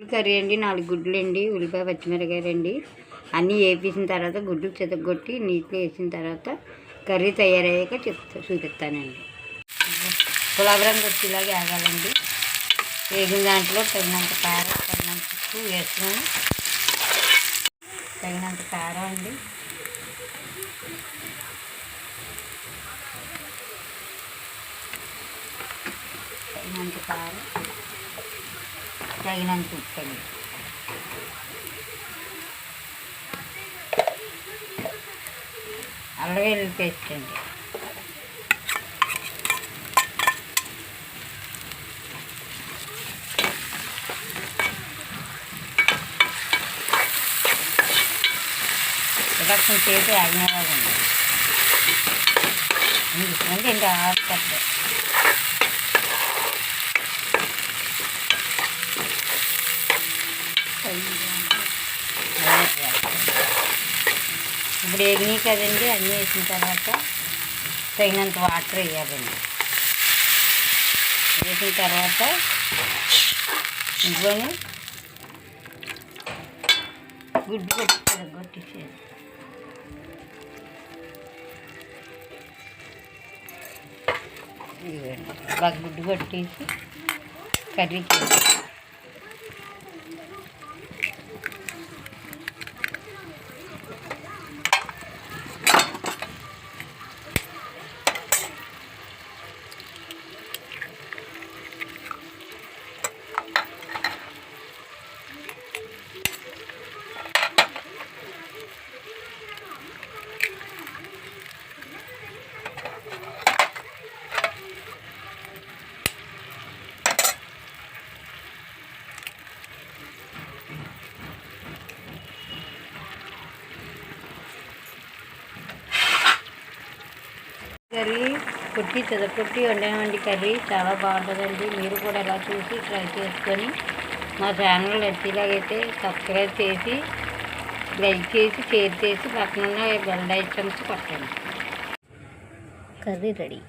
Curry అండి నాలుగు గుడ్లు అండి ఉల్లిపాయ పచ్చిమిరకాయలు అండి. అన్నీ వేపేసిన తర్వాత గుడ్లు చితగొట్టి నీటిలో వేసిన తర్వాత కర్రీ తయారయ్యాక చెప్తా చూపిస్తానండి. గులాబీ ఇలాగే ఆగాలండి వేగిన దాంట్లో తగినంత కారం తగినంత ఉప్పు వేసుకొని తగినంత కారం అండి. తగినంత కారం. తగినంత ఉప్పు. అండి అల్లం వెల్లుల్లి పేస్ట్ అండి ఇలా కొంచెం సేపు ఆగినవాగండి ఇంకా ఆడుతుంది ఇప్పుడు ఎన్ని కదండి? అన్నీ వేసిన తర్వాత తగినంత వాటర్ వేయాలండి. వేసిన తర్వాత ఇంట్లోనే గుడ్డు కొట్టి కొట్టేసేది బాగా గుడ్డు కొట్టేసి కర్రీ చేసి కర్రీ కొట్టి చెదపొట్టి వండామండి కర్రీ. చాలా బాగుంటుందండి. మీరు కూడా ఎలా చూసి ట్రై చేసుకొని మా ఛానల్ నచ్చేలాగైతే సబ్స్క్రైబ్ చేసి లైక్ చేసి షేర్ చేసి పక్కన ఉన్న బెల్ ఐటమ్స్ కొట్టండి. Curry ready.